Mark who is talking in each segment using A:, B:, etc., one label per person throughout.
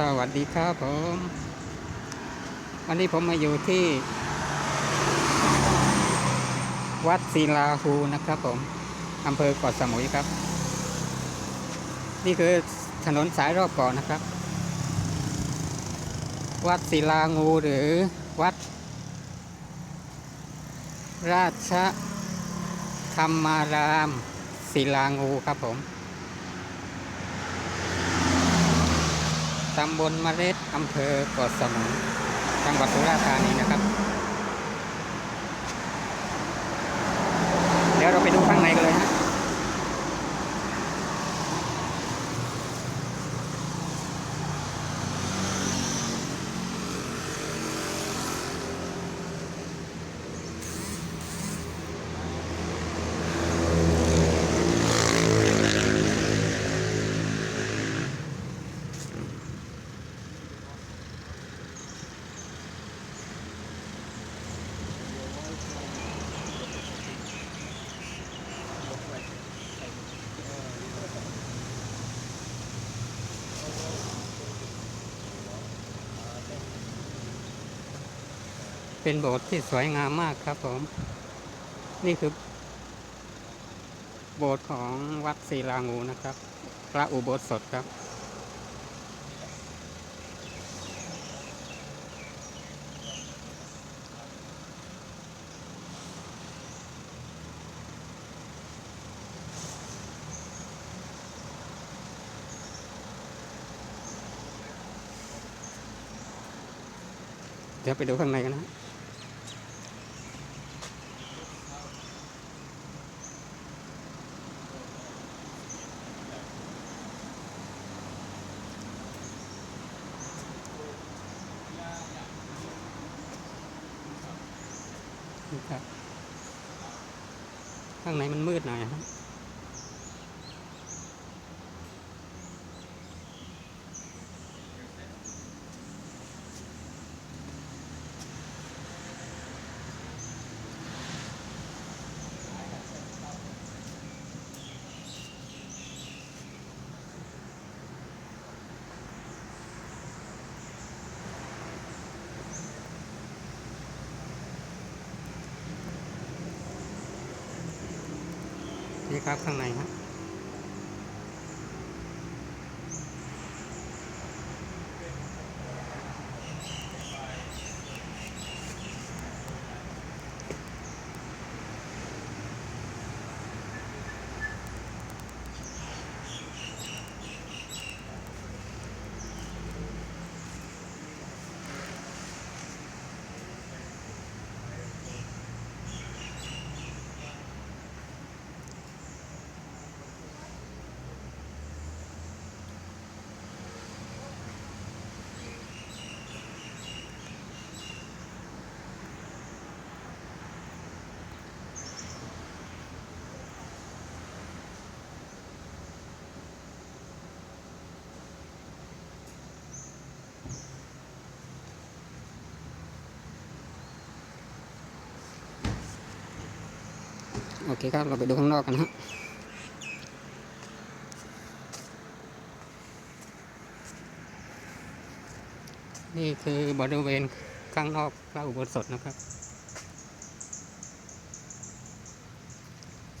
A: สวัสดีครับผม วันนี้ผมมาอยู่ที่ วัดศิลาฮูนะครับผมอำเภอเกาะสมุยครับ นี่คือถนนสายรอบเกาะนะครับ วัดศิลางูหรือวัด ราชธรรมารามศิลางูครับผม ตำบลมะเร็ดอำเภอเกาะสมุยจังหวัดสุราษฎร์ธานีนะครับ เดี๋ยวเราไปดูข้างในกันเลยฮะ เป็นโบสถ์ที่สวยงามมากครับผม นี่คือ โบสถ์ของวัดศิลางูนะครับ พระอุโบสถครับ เดี๋ยวไปดูข้างในกันนะ ข้างในมันมืดหน่อยครับ นี่ครับข้างในฮะ เคครับ เราไปดูข้างนอกกันฮะนี่คือบริเวณข้างนอกพระอุโบสถนะครับ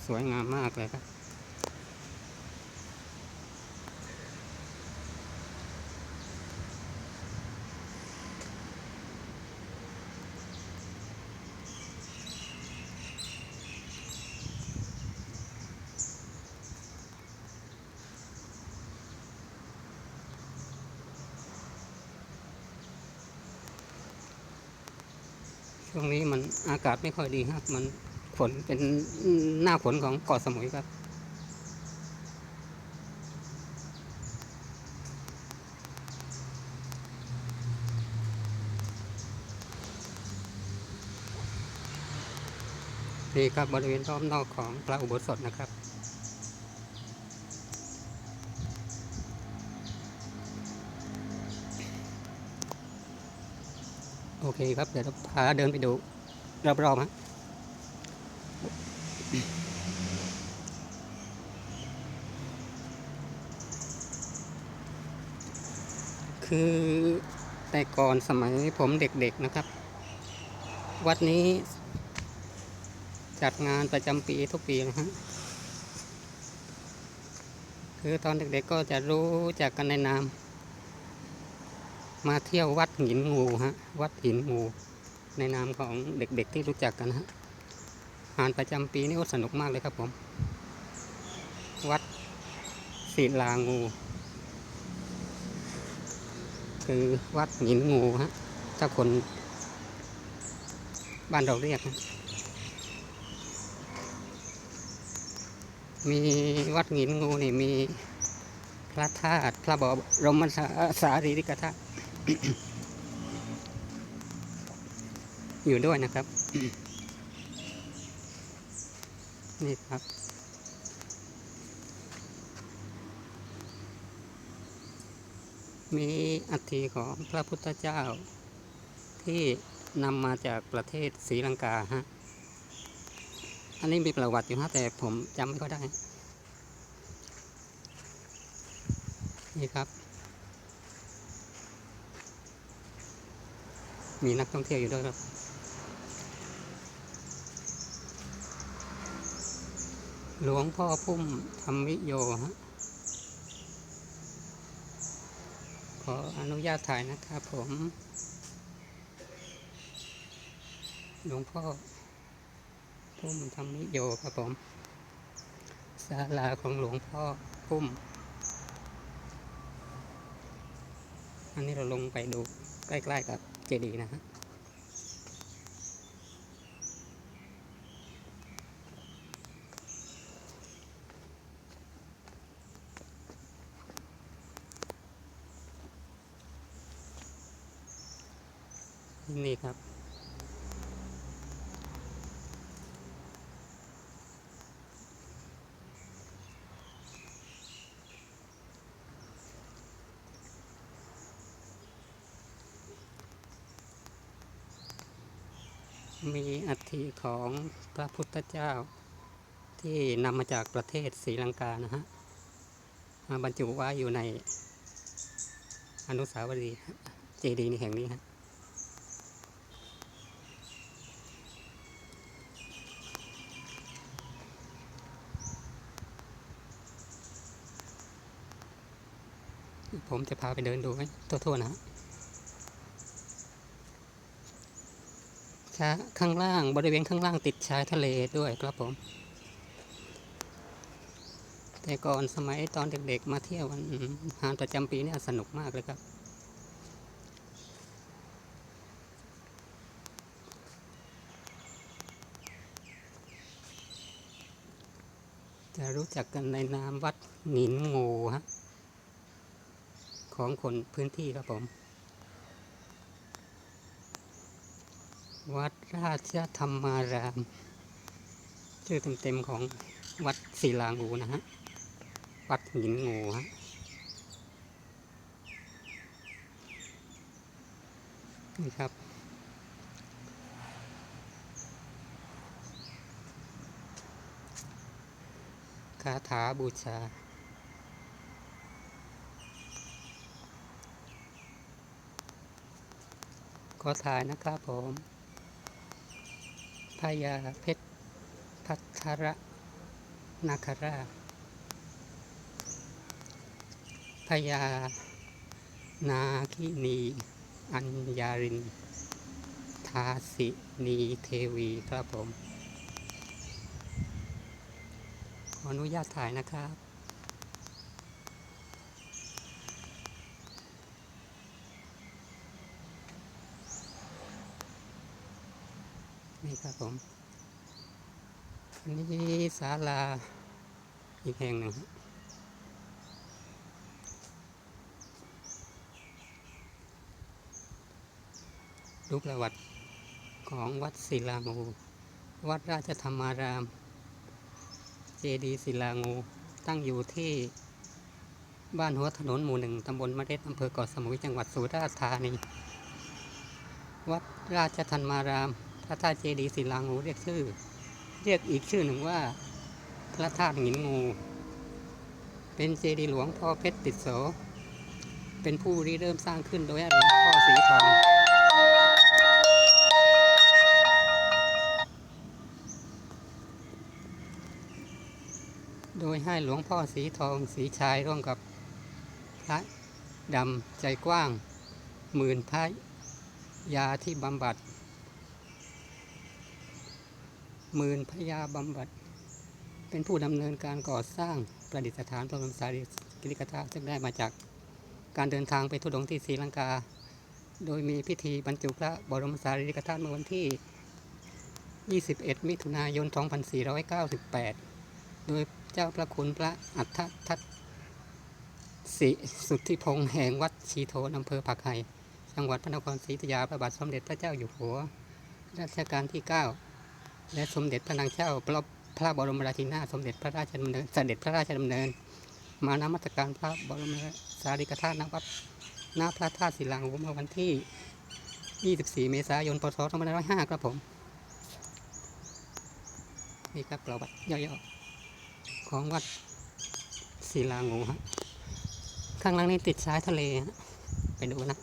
A: สวยงามมากเลยครับ ช่วงนี้มันอากาศไม่ค่อยดีครับ มันฝนเป็นหน้าฝนของเกาะสมุยครับ นี่ครับบริเวณรอบนอกของพระอุโบสถนะครับ โอเคครับ เดี๋ยวเราพาเดินไปดูรอบๆฮะคือแต่ก่อนสมัยผมเด็กๆนะครับ วัดนี้จัดงานประจำปีทุกปีนะฮะคือตอนเด็กๆก็จะรู้จักกันในนาม มาเที่ยววัดหินงูฮะ วัดหินงู ในนามของเด็กๆที่รู้จักกันฮะงานประจำปีนี่ก็สนุกมากเลยครับผม วัดศิลางู คือวัดหินงูฮะ ถ้าคนบ้านเราเรียกนะมีวัดหินงูนี่มีพระธาตุพระบรมสาสารีริกธาตุ อยู่ด้วยนะครับ นี่ครับ มีอัฐิของพระพุทธเจ้า ที่นำมาจากประเทศศรีลังกาฮะ อันนี้มีประวัติอยู่ฮะแต่ผมจำไม่ค่อยได้ นี่ครับ มีนักท่องเที่ยวอยู่ด้วยครับ หลวงพ่อพุ่มธรรมวิโยฮะขออนุญาตถ่ายนะครับผม หลวงพ่อพุ่มธรรมวิโยครับผมศาลาของหลวงพ่อพุ่ม อันนี้เราลงไปดูใกล้ๆกับ เจดีย์นะฮะนี่ครับ มีอัฐิของพระพุทธเจ้า ที่นำมาจากประเทศศรีลังกานะฮะมาบรรจุไว้อยู่ในอนุสาวรีย์เจดีย์แห่งนี้ฮะผมจะพาไปเดินดูให้ทั่วๆนะฮะ ชาข้างล่างบริเวณข้างล่างติดชายทะเลด้วยครับผม แต่ก่อนสมัยตอนเด็กๆ มาเที่ยวกันอืมงานประจำปีเนี่ยสนุกมากเลยครับ จะรู้จักกันในนามวัดหนินงูฮะของคนพื้นที่ครับผม วัดราชธรรมาราม ชื่อเต็มๆของวัดศิลางูนะฮะ วัดหินงูฮะ นี่ครับ คาถาบูชาขอถ่ายนะครับผม พญาเพชรพัทรนาคราชพญานาคินี อัญญาริน ทาสินีเทวีครับผม ขออนุญาตถ่ายนะครับ นี่ครับผมอันนี้ศาลาอีกแห่งหนึ่งฮะรูปประวัติของวัดศิลางู วัดราชธรรมาราม เจดีศิลางู ตั้งอยู่ที่บ้านหัวถนนหมู่หนึ่งตำบลมะเร็ดอำเภอเกาะสมุยจังหวัดสุราษฎร์ธานี วัดราชธรรมาราม พระธาตุเจดีย์ศิลางูเรียกชื่อ เรียกอีกชื่อหนึ่งว่า พระธาตุหินงู เป็นเจดีย์หลวงพ่อเพชรติดโส เป็นผู้ริเริ่มสร้างขึ้นโดยหลวงพ่อสีทองโดยให้หลวงพ่อสีทองสีชายร่วมกับพระดำใจกว้าง หมื่นพระยาที่บำบัด หมื่นพยาบำบัด เป็นผู้ดำเนินการก่อสร้างประดิษฐานพระบรมสารีริกธาตุซึ่งได้มาจากการเดินทางไปทุดงที่ศรีลังกา โดยมีพิธีบรรจุพระบรมสารีริกธาตุเมื่อวันที่ 21 มิถุนายน 2498 โดยเจ้าพระคุณพระอัฏฐทัตสิสุทธิพงษ์แห่งวัดชีโทนอำเภอผักไห่จังหวัดพระนครศรีอยุธยาพระบาทสมเด็จพระเจ้าอยู่หัวรัชกาลที่ 9 และสมเด็จพระนางเจ้าพระพระบรมราชินีนาสมเด็จพระราชดำเนินเสด็จพระราชดำเนิน มานมัสการพระบรมสารีริกธาตุณวัดหน้าพระธาตุศิลางูเมื่อวันที่ 24 เมษายน พศ 2505 ครับผม นี่ครับประวัติย่อๆของวัดศิลางูฮะข้างล่างนี่ติดชายทะเลฮะไปดูนะ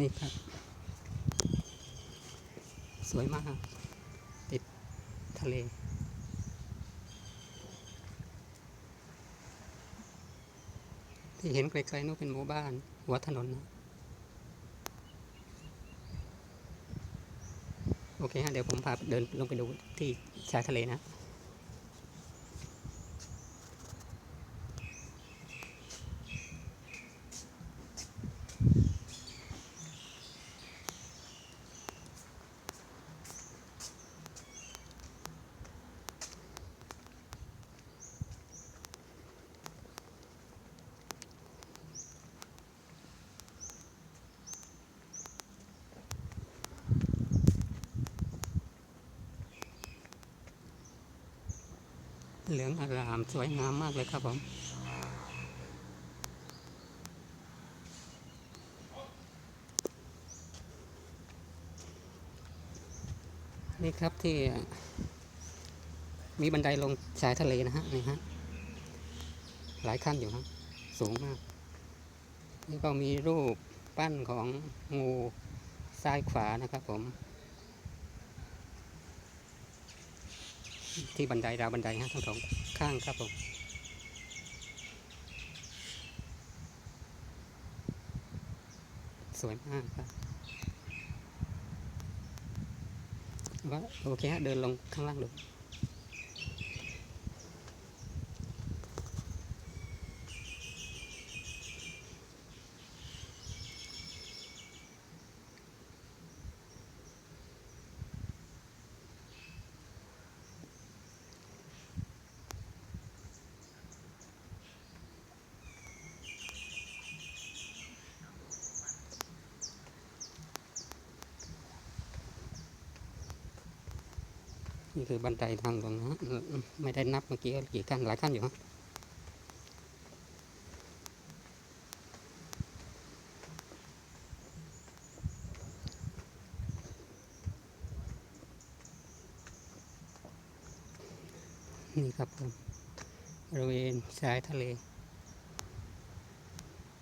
A: นี่ครับ สวยมาก ติดทะเล ที่เห็นไกลๆนู้นเป็นหมู่บ้าน หัวถนนนะโอเคฮะเดี๋ยวผมพาเดินลงไปดูที่ชายทะเลนะ เหลืองอารามสวยงามมากเลยครับผมนี่ครับที่มีบันไดลงชายทะเลนะฮะนี่ฮะหลายขั้นอยู่ครับสูงมาก นี่ก็มีรูปปั้นของงูซ้ายขวานะครับผม ที่บันไดราวบันไดฮะทั้งสองข้างครับผมสวยมากครับว่าโอเคฮะเดินลงข้างล่างดู นี่คือบันไดทางลงนะฮะไม่ได้นับเมื่อกี้กี่ขั้นหลายขั้นอยู่ฮะนี่ครับผมบริเวณชายทะเล